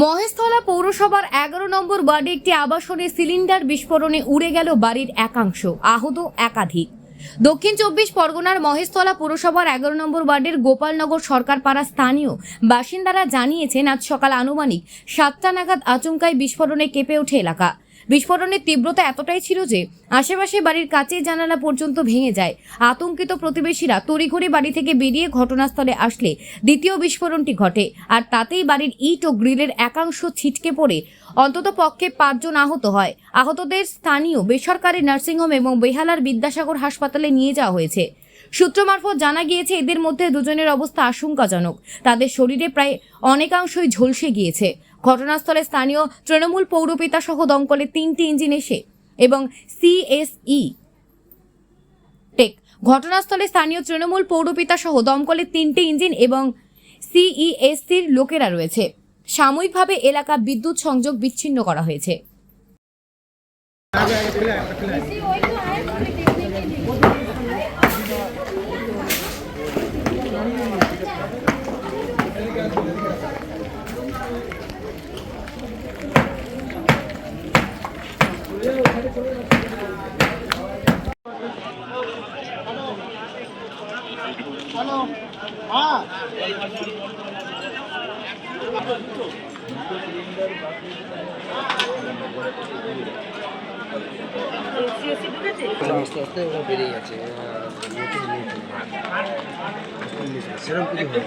মহেশতলা পৌরসভার এগারো নম্বর ওয়ার্ডে একটি আবাসনে সিলিন্ডার বিস্ফোরণে উড়ে গেল বাড়ির একাংশ। আহত একাধিক। দক্ষিণ চব্বিশ পরগনার মহেশতলা পুরসভার এগারো নম্বর ওয়ার্ডের গোপালনগর সরকার পাড়া স্থানীয় বাসিন্দারা জানিয়েছেন, আজ সকাল আনুমানিক সাতটা নাগাদ আচমকায় বিস্ফোরণে কেঁপে ওঠে এলাকা। বিস্ফোরণের তীব্রতা এতটাই ছিল যে আশেপাশে বাড়ির কাচের জানালা পর্যন্ত ভেঙে যায়। আতঙ্কিত প্রতিবেশীরা তড়িঘড়ি বাড়ি থেকে বেরিয়ে ঘটনাস্থলে আসলে দ্বিতীয় বিস্ফোরণটি ঘটে, আর তাতেই বাড়ির ইট ও গ্রিলের একাংশ ছিটকে পড়ে অন্তত পক্ষে পাঁচজন আহত হয়। আহতদের স্থানীয় বেসরকারি নার্সিংহোম এবং বেহালার বিদ্যাসাগর হাসপাতালে নিয়ে যাওয়া হয়েছে। সূত্র মারফত জানা গিয়েছে, এদের মধ্যে দুজনের অবস্থা আশঙ্কাজনক। তাদের শরীরে প্রায় অনেকাংশই ঝলসে গিয়েছে। ঘটনাস্থলে স্থানীয় তৃণমূল পৌরপিতা সহ দমকলের তিনটি ইঞ্জিন এসে এবং সিএসই টেক। ঘটনাস্থলে স্থানীয় তৃণমূল পৌরপিতা সহ দমকলের তিনটি ইঞ্জিন এবং সিইএসসির লোকেরা রয়েছে। সাময়িকভাবে এলাকা বিদ্যুৎ সংযোগ বিচ্ছিন্ন করা হয়েছে। আস্তে আস্তে ওরা বেড়ে নতুন সেরকম কিছু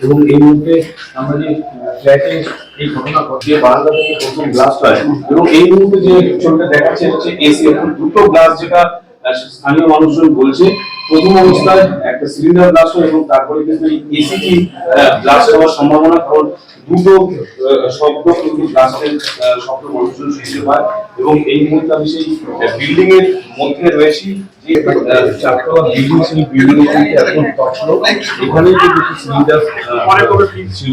এবং এই মুহূর্তে আমরা যে ফ্ল্যাটে এই ঘটনা ঘটে বারান্দা থেকে প্রথম ব্লাস্ট হয় এবং এই মুহূর্তে যে ছবিটা দেখাচ্ছে হচ্ছে এসি এখন দুটো ব্লাস্ট যেটা স্থানীয় মানুষজন বলছে প্রথম অবস্থায় একটা সিলিন্ডার ব্লাস্ট হয় এবং তারপরে কিন্তু এসিটি ব্লাস্ট হওয়ার সম্ভাবনা কারণ দুটো শব্দ কিন্তু ব্লাস্টের শব্দ মানুষজন শুনতে পায় এবং এই মুহূর্তে আমি সেই বিল্ডিং এর মধ্যে রয়েছি যে আহ, চারতলা বিল্ডিং সেই বিল্ডিং এখন এখানেই কিন্তু সিলিন্ডার ছিল।